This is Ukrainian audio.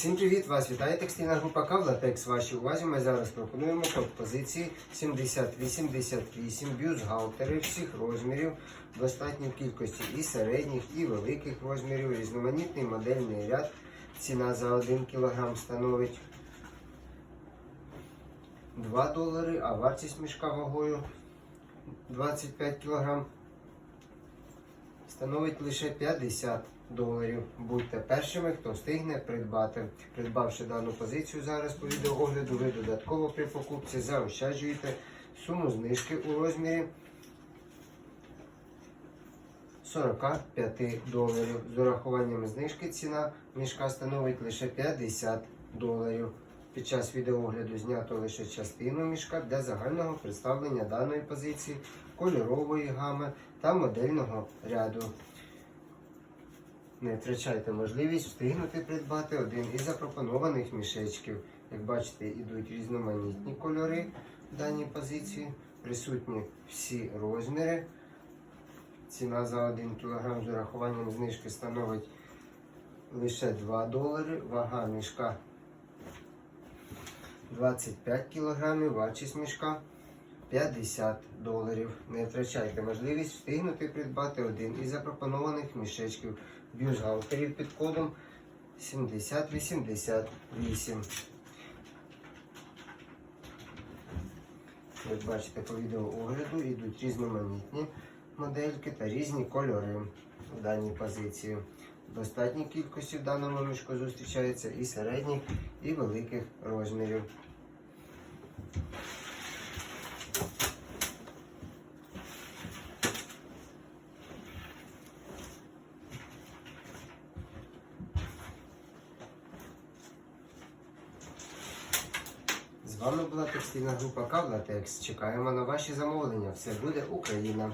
Всім привіт! Вас вітає текстильна група Кавлатекс. Вашій увазі ми зараз пропонуємо композиції 70-88 бюстгальтери всіх розмірів, в достатній кількості і середніх, і великих розмірів, різноманітний модельний ряд. Ціна за 1 кг становить 2 долари, а вартість мішка вагою 25 кг становить лише 50 доларів. Будьте першими, хто встигне придбати. Придбавши дану позицію зараз по відеоогляду, ви додатково при покупці заощаджуєте суму знижки у розмірі 45 доларів. З урахуванням знижки ціна мішка становить лише 50 доларів. Під час відеоогляду знято лише частину мішка для загального представлення даної позиції, кольорової гами та модельного ряду. Не втрачайте можливість встигнути придбати один із запропонованих мішечків. Як бачите, йдуть різноманітні кольори в даній позиції, присутні всі розміри. Ціна за 1 кг з урахуванням знижки становить лише 2 долари. Вага мішка 25 кг, вартість мішка 50 доларів. Не втрачайте можливість встигнути придбати один із запропонованих мішечків бюстгальтерів під кодом 7088. Як бачите, по відеоогляду йдуть різноманітні модельки та різні кольори в даній позиції. В достатній кількості в даному мішку зустрічається і середніх, і великих розмірів. З вами була текстильна група Кавлатекс. Чекаємо на ваші замовлення. Все буде Україна!